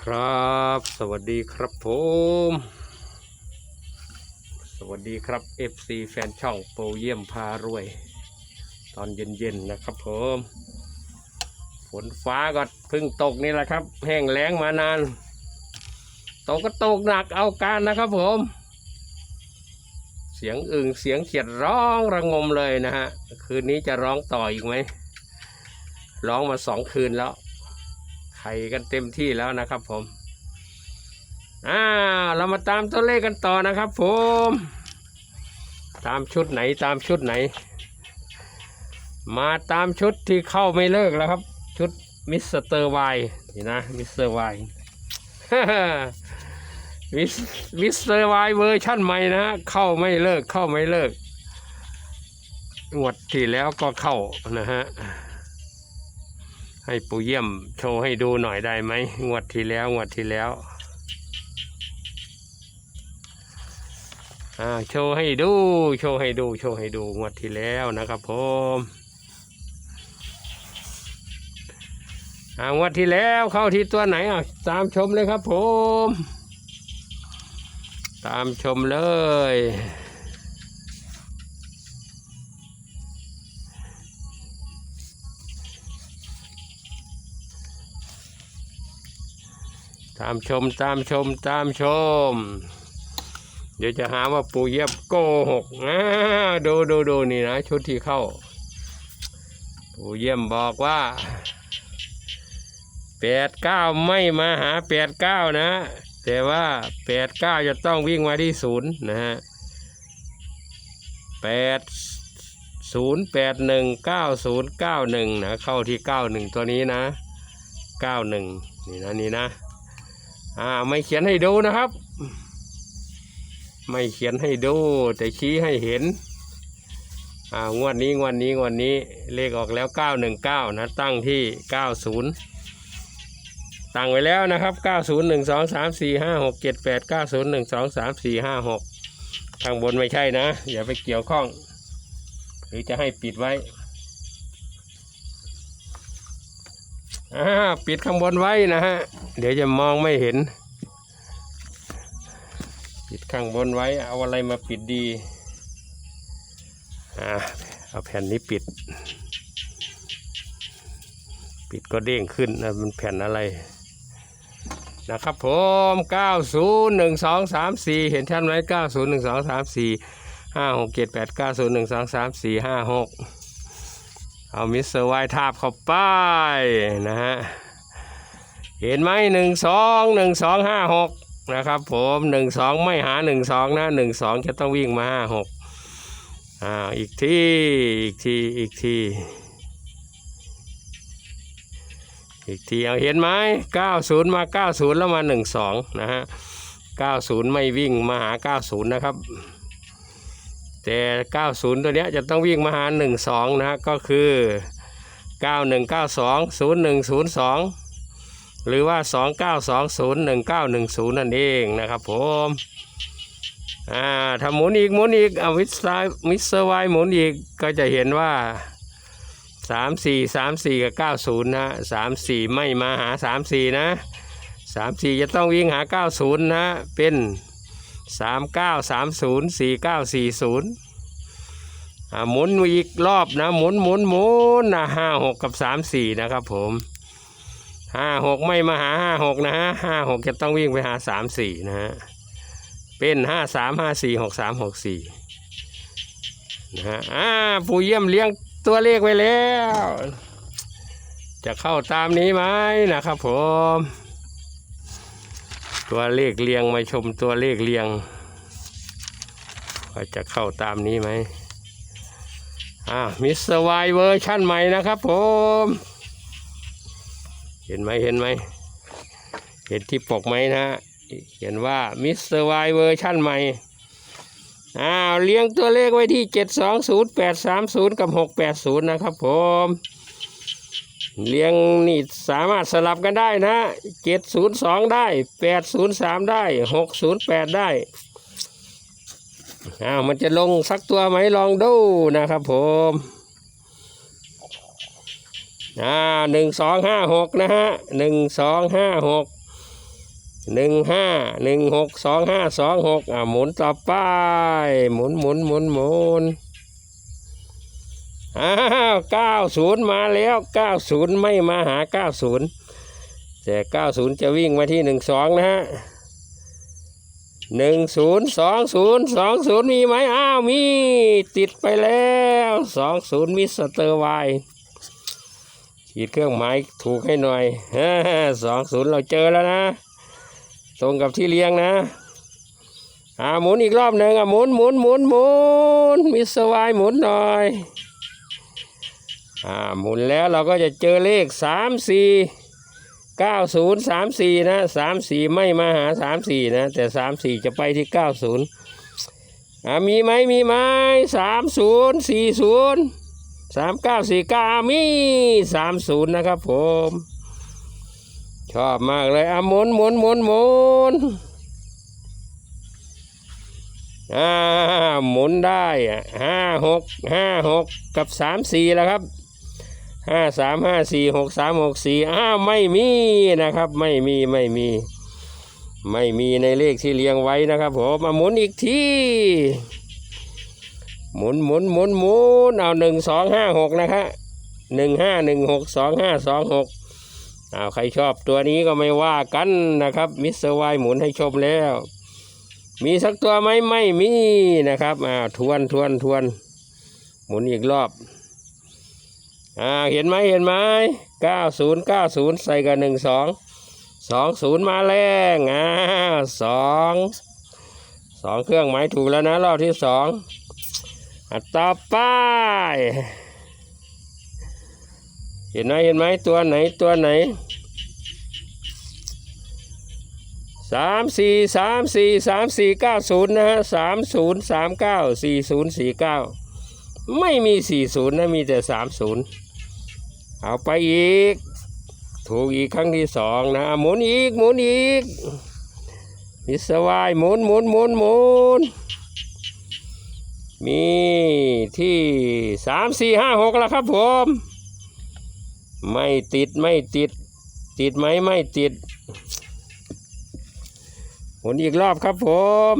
ครับ สวัสดีครับผม สวัสดีครับ FC แฟนช่องโปรเยี่ยมพารวย ตอนเย็นๆนะครับผม ฝนฟ้าก็เพิ่งตกนี่แหละครับ แห้งแล้งมานาน ตกก็ตกหนักเอาการนะครับผม เสียงอึ่งเสียงเขียดร้องระงมเลยนะฮะ คืนนี้จะร้องต่ออีกไหม ร้องมาสองคืนแล้ว ข่กันเต็มที่แล้วนะครับผมอ่าเรามาตามตัวเลขกันต่อนะครับ ผม ตามชุดไหนตามชุดไหน มาตามชุดที่เข้าไม่เลิกแล้วครับ ชุดมิสเตอร์วายนี่นะมิสเตอร์วายมิสเตอร์วายเวอร์ชั่นใหม่นะฮะเข้าไม่เลิกเข้าไม่เลิกงวดที่แล้วก็เข้านะฮะ ให้ปู่เยี่ยมโชว์ให้ดูหน่อยได้ไหมงวดที่แล้วงวดที่แล้วอ่าโชว์ให้ดู โชว์ให้ดู โชว์ให้ดูงวดที่แล้วนะครับผมงวดที่แล้วเข้าที่ตัวไหนอะตามชมเลยครับผม ตามชมเลย ตามชมตามชมตามชม เดี๋ยวจะหาว่าปู่เย็บโกหกอ่าดูดูดูนี่นะ ชุดที่เข้า ปู่เยี่ยมบอกว่าแปดเก้าไม่มาหาแปดเก้านะ แต่ว่าแปดเก้าจะต้องวิ่งมาที่ศูนย์นะฮะแปดศูนย์แปดหนึ่งเก้าศูนย์เก้าหนึ่งนะ เข้าที่เก้าหนึ่งตัวนี้นะเก้าหนึ่งนี่นะนี่นะ อ่าไม่เขียนให้ดูนะครับ ไม่เขียนให้ดู แต่ชี้ให้เห็น อ่างวดนี้งวดนี้งวดนี้เลขออกแล้ว919นะตั้งที่90ตั้งไว้แล้วนะครับ90 1 2 3 4 5 6 7 8 90 1 2 3 4 5 6ข้างบนไม่ใช่นะ อย่าไปเกี่ยวข้อง หรือจะให้ปิดไว้อ่าปิดข้างบนไว้นะฮะ เดี๋ยวจะมองไม่เห็น ปิดข้างบนไว้เอาอะไรมาปิดดีอ่าเอาแผ่นนี้ปิด ปิดก็เด้งขึ้นนะมันแผ่นอะไร นะครับผม 90 1 2 3 4 เห็นชัดไหม90 1 2 3 4 5 6 7 8 9 0 1 2 3 4 5 6 เอามิสเตอร์ไวท์ทาบเข้าไปนะฮะ เห็นไหมหนึ่งสองหนึ่งสองห้าหกนะครับผมหนึ่งสองไม่หาหนึ่งสองนะหนึ่งสองจะต้องวิ่งมาห้าหกอ่าอีกทีอีกทีอีกทีอีกทีเอาเห็นไหมเก้าศูนย์มาเก้าศูนย์แล้วมาหนึ่งสองนะฮะเก้าศูนย์ไม่วิ่งมาหาเก้าศูนย์นะครับแต่เก้าศูนย์ตัวเนี้ยจะต้องวิ่งมาหาหนึ่งสองนะฮะก็คือเก้า หนึ่งเก้าสองศูนย์หนึ่งศูนย์สองหรือว่า 29201910 นั่นเองนะครับผมอ่าถ้าหมุนอีกหมุนอีกเอาวิสามิสเตอร์ไวหมุนอีกก็จะเห็นว่า 34 34 กับ 90 นะ 34 ไม่มาหา 34 นะ 34 จะต้องวิ่งหา 90 นะ เป็น 3930 4940อ่าหมุนอีกรอบนะ หมุนหมุนหมุนนะ56 กับ 34 นะครับผม ห้าหกไม่มาหาห้าหกนะฮะห้าหกจะต้องวิ่งไปหาสามสี่นะฮะเป็นห้าสามห้าสี่หกสามหกสี่นะฮะอ่าปู่เยี่ยมเลี้ยงตัวเลขไว้แล้ว จะเข้าตามนี้ไหมนะครับผม ตัวเลขเรียงมาชมตัวเลขเรียงว่าจะเข้าตามนี้ไหมอ่ามิสเตอร์ไวเวอร์ชั่นใหม่นะครับผม เห็นไหมเห็นไหมเห็นที่ปกไหมนะฮะเขียนว่ามิสเตอร์ไวเวอร์ชั่นใหม่อ้าวเลี้ยงตัวเลขไว้ที่ 720 830 กับ 680 นะครับผม เลี้ยงนี่สามารถสลับกันได้นะ 702 ได้ 803 ได้ 608 ได้อ้าวมันจะลงสักตัวไหมลองดูนะครับผม อ่าหนึ่งสองห้าหกนะฮะหนึ่งสองห้าหกหนึ่งห้าหนึ่งหกสองห้าสองหกอ่าหมุนต่อไปหมุนหมุนหมุนหมุนอ้าวเก้าศูนย์มาแล้วเก้าศูนย์ไม่มาหาเก้าศูนย์แต่เก้าศูนย์จะวิ่งมาที่หนึ่งสองนะฮะหนึ่งศูนย์สองศูนย์สองศูนย์มีไหมอ้าวมีติดไปแล้วสองศูนย์มิสเตอร์ไว ขีดเครื่องหมายถูกให้หน่อยสองศูนย์เราเจอแล้วนะ ตรงกับที่เลี้ยงนะอ่าหมุนอีกรอบหนึ่งอะหมุนหมุนหมุนหมุนมิสวายหมุนหน่อยอ่าหมุนแล้วเราก็จะเจอเลขสามสี่เก้าศูนย์สามสี่นะสามสี่ไม่มาหาสามสี่นะ แต่สามสี่จะไปที่เก้าศูนย์อ่ามีไหมมีไหมสามศูนย์สี่ศูนย์ สามเก้าสี่เก้ามีสามศูนย์นะครับผม ชอบมากเลยอะหมุนหมุนหมุนหมุนอ่าหมุนได้อะห้าหกห้าหกกับสามสี่แล้วครับห้าสามห้าสี่หกสามหกสี่อ้าวไม่มีนะครับ ไม่มีไม่มี ไม่มีในเลขที่เรียงไว้นะครับผมมาหมุนอีกที หมุนหมุนหมุนหมุนเอาหนึ่งสองห้าหกนะครับหนึ่งห้าหนึ่งหกสองห้าสองหกเอาใครชอบตัวนี้ก็ไม่ว่ากันนะครับ มิสเตอร์ไวหมุนให้ชมแล้ว มีสักตัวไหมไม่มีนะครับอ่าทวนทวนทวน หมุนอีกรอบอ่าเห็นไหมเห็นไหมเก้าศูนย์เก้าศูนย์ใส่กับหนึ่งสองสองศูนย์มาแรงอ่าสองสองเครื่องหมายถูกแล้วนะรอบที่สอง ต่อไปเห็นไหมเห็นไหมตัวไหนตัวไหนสามสี่สามสี่สามสี่เก้าศูนย์นะฮะสามศูนย์สามเก้าสี่ศูนย์สี่เก้าไม่มีสี่ศูนย์นะมีแต่สามศูนย์เอาไปอีก ถูกอีกครั้งที่สองนะหมุนอีกหมุนอีกมิสวายหมุนหมุนหมุนหมุน มีที่สามสี่ห้าหกแล้วครับผม ไม่ติดไม่ติด ติดไหมไม่ติดหมุนอีกรอบครับผม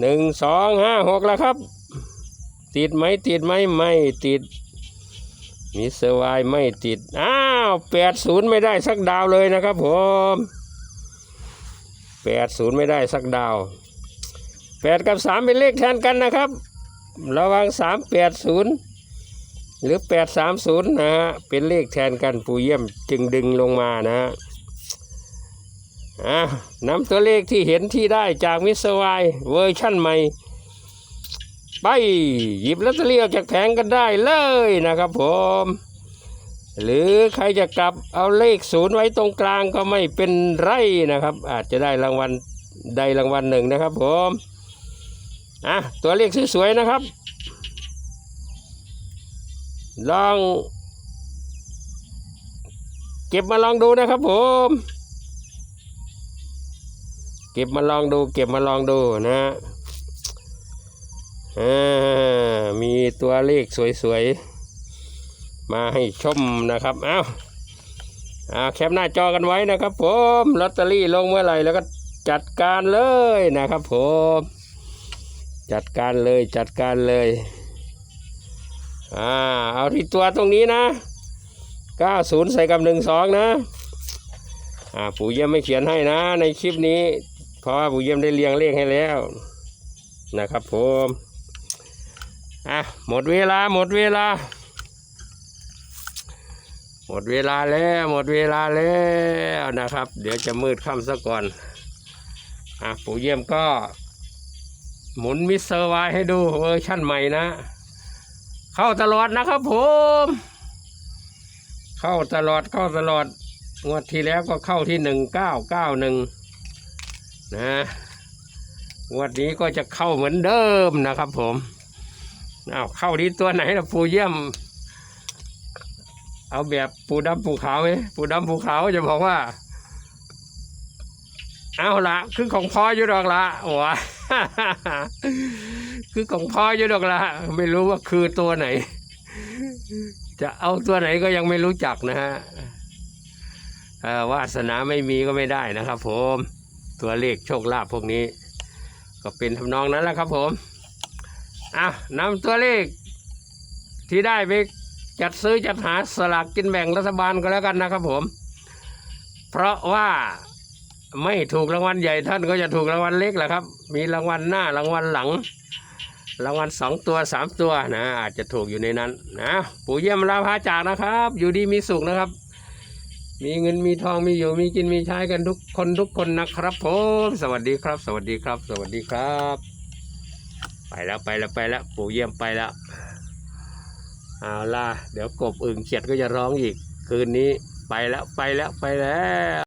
หนึ่งสองห้าหกแล้วครับ ติดไหมติดไหมไม่ติดมิสเตอร์วายไม่ติด อ้าวแปดศูนย์ไม่ได้สักดาวเลยนะครับผมแปดศูนย์ไม่ได้สักดาว แปดกับสามเป็นเลขแทนกันนะครับ ระวังสามแปดศูนย์หรือ830นะฮะเป็นเลขแทนกันปู่เยี่ยมจึงดึงลงมานะฮะอะนำตัวเลขที่เห็นที่ได้จากมิสวายเวอร์ชั่นใหม่ ไปหยิบลอตเตอรี่ออกจากแผงกันได้เลยนะครับผม หรือใครจะกลับเอาเลขศูนย์ไว้ตรงกลางก็ไม่เป็นไรนะครับ อาจจะได้รางวัลใดรางวัลหนึ่งนะครับผม อะตัวเลขสวยๆนะครับ ลอง เก็บมาลองดูนะครับผม เก็บมาลองดู เก็บมาลองดูนะอ่ามีตัวเลขสวยๆ มาให้ชมนะครับ เอาอ่าแคปหน้าจอกันไว้นะครับผมลอตเตอรี่ลงเมื่อไหร่แล้วก็จัดการเลยนะครับผม จัดการเลยจัดการเลยอ่าเอาที่ตัวตรงนี้นะ 90 ใส่กับ 12 นะอ่าปู่เยี่ยมไม่เขียนให้นะ ในคลิปนี้ เพราะว่าปู่เยี่ยมได้เรียงเลขให้แล้วนะครับผมอะหมดเวลาหมดเวลา หมดเวลาแล้วหมดเวลาแล้วนะครับ เดี๋ยวจะมืดค่ำซะก่อนอะปู่เยี่ยมก็ หมุนมิสเตอร์ไวให้ดูเวอร์ชั่นใหม่นะ เข้าตลอดนะครับผม เข้าตลอดเข้าตลอดงวดที่แล้วก็เข้าที่หนึ่งเก้าเก้าหนึ่งนะงวดนี้ก็จะเข้าเหมือนเดิมนะครับผมเอาเข้าที่ตัวไหนนะปูเยี่ยม เอาแบบปูดำปูขาวไหมปูดำปูขาวจะบอกว่า เอาละคือของพ่ออยู่ดอกละว้ คือของพ่ออยู่ดอกละไม่รู้ว่าคือตัวไหน จะเอาตัวไหนก็ยังไม่รู้จักนะฮะวาสนาไม่มีก็ไม่ได้นะครับ ผม ตัวเลขโชคลาภพวกนี้ ก็เป็นทำนองนั้นแหละครับ ผมอะนำตัวเลข ที่ได้ไปจัดซื้อจัดหาสลากกินแบ่งรัฐบาลก็แล้วกันนะครับผม เพราะว่า ไม่ถูกรางวัลใหญ่ท่านก็จะถูกรางวัลเล็กแหละครับ มีรางวัลหน้ารางวัลหลัง รางวัลสองตัวสามตัวนะอาจจะถูกอยู่ในนั้นนะปู่เยี่ยมลาพาจากนะครับ อยู่ดีมีสุขนะครับ มีเงินมีทองมีอยู่มีกินมีใช้กันทุกคนทุกคนนะครับผมสวัสดีครับ สวัสดีครับ สวัสดีครับ ไปแล้วไปแล้วไปแล้วปู่เยี่ยมไปแล้วเอาล่ะเดี๋ยวกบอึ่งเขียดก็จะร้องอีกคืนนี้ไปแล้วไปแล้วไปแล้ว